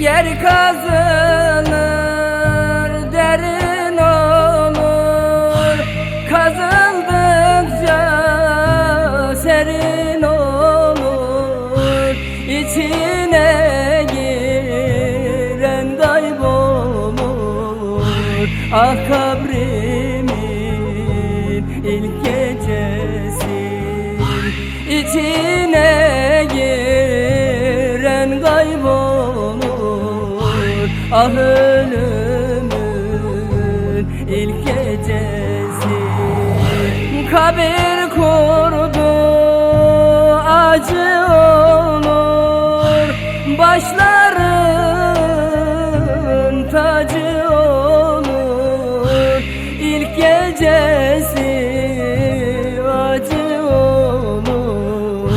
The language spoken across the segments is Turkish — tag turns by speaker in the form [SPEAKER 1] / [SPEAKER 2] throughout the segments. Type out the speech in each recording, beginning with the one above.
[SPEAKER 1] Yer kazılır derin olur. Kazıldıkça serin olur. İçine giren kaybolur Ah kabrimin ilk Ah ölümün ilk gecesi. Kabir kurdu acı olur. Başların tacı olur. İlk gecesi acı olur.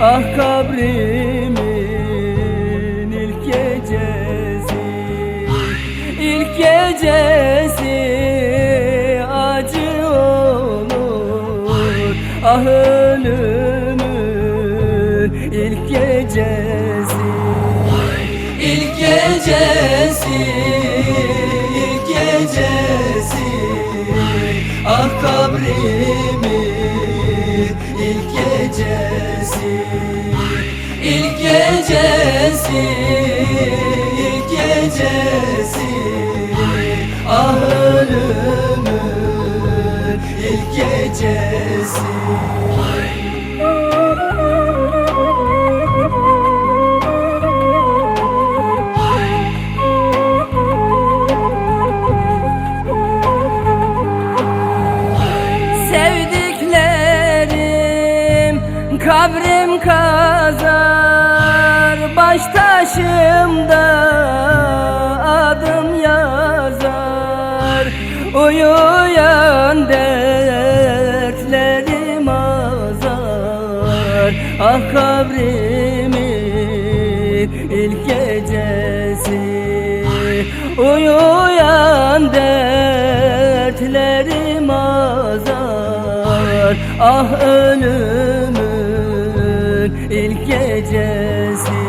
[SPEAKER 1] Ah kabrimin Ah ölümün ilk gecesi. İlk gecesi ilk gecesi. Ah kabrimin ilk gecesi. İlk gecesi ilk gecesi kazar Baş taşımda adım yazar. Uyuyan dertlerim azar. Ah kabrimin ilk gecesi. Uyuyan dertlerim azar. Ah ölümün ilk gecesi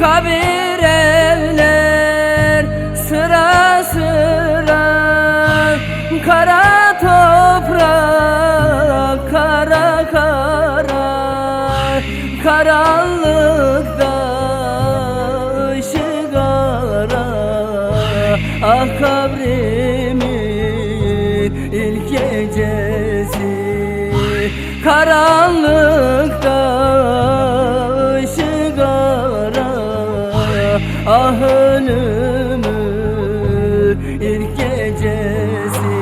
[SPEAKER 1] Kabir evler sıra sıra Kara toprak kara kara Karanlıkta Karanlıkta ışık ara Ah ölümün ilk gecesi.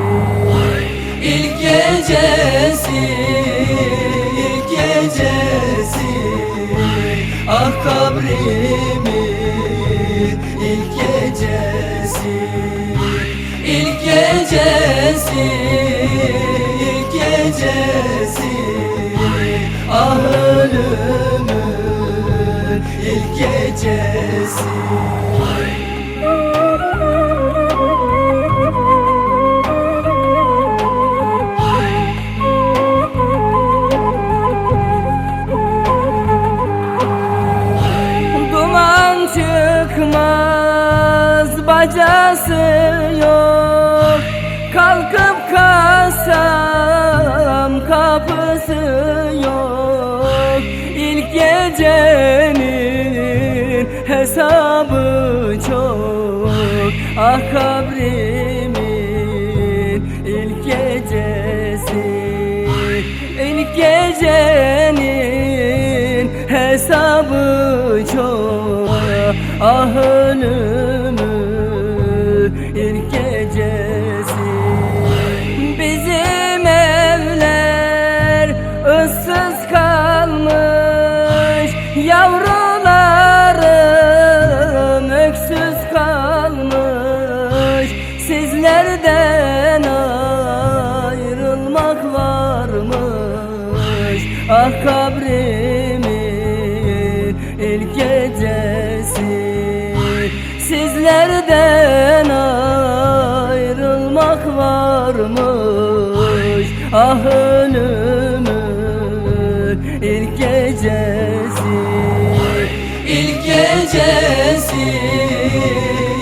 [SPEAKER 1] İlk gecesi ilk gecesi. Ah kabrimin ilk gecesi. İlk gecesi ilk gecesi Ah ölümün ilk gecesi Duman çıkmaz bacası yok. Kalkıp kalsam kapısı gecenin hesabı çok. Ah kabrimin ilk gecesi İlk gecenin hesabı çok. Ah ölümün Ah kabrimin ilk gecesi. Sizlerden ayrılmak varmış. Ah ölümün ilk gecesi. İlk gecesi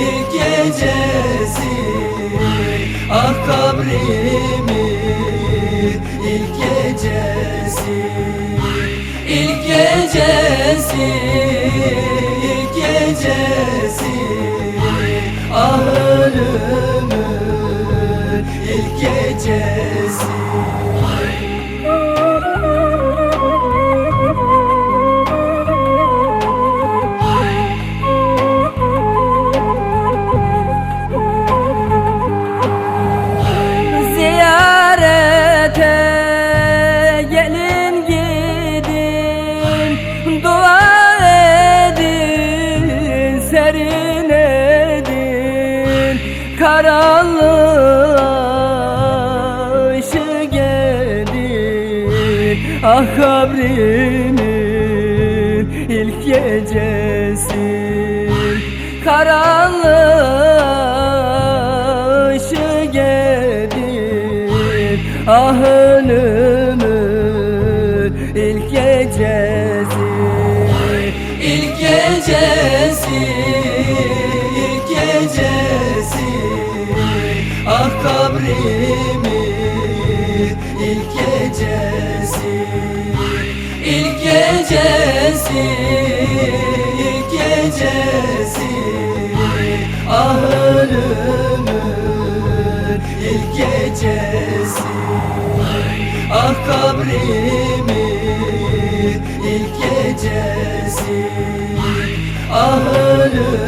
[SPEAKER 2] ilk gecesi. Ah kabrimin gecesi
[SPEAKER 1] Karanlığa ışık edin Ah kabrimin ilk gecesi. Karanlığa ışık edin Ah ölümün ilk gecesi.
[SPEAKER 2] İlk gecesi, ilk gecesi Ah kabrimin ilk gecesi. İlk gecesi, ilk gecesi. Ah ölümün ilk gecesi. Ah kabrimin ilk gecesi. Ah ölümün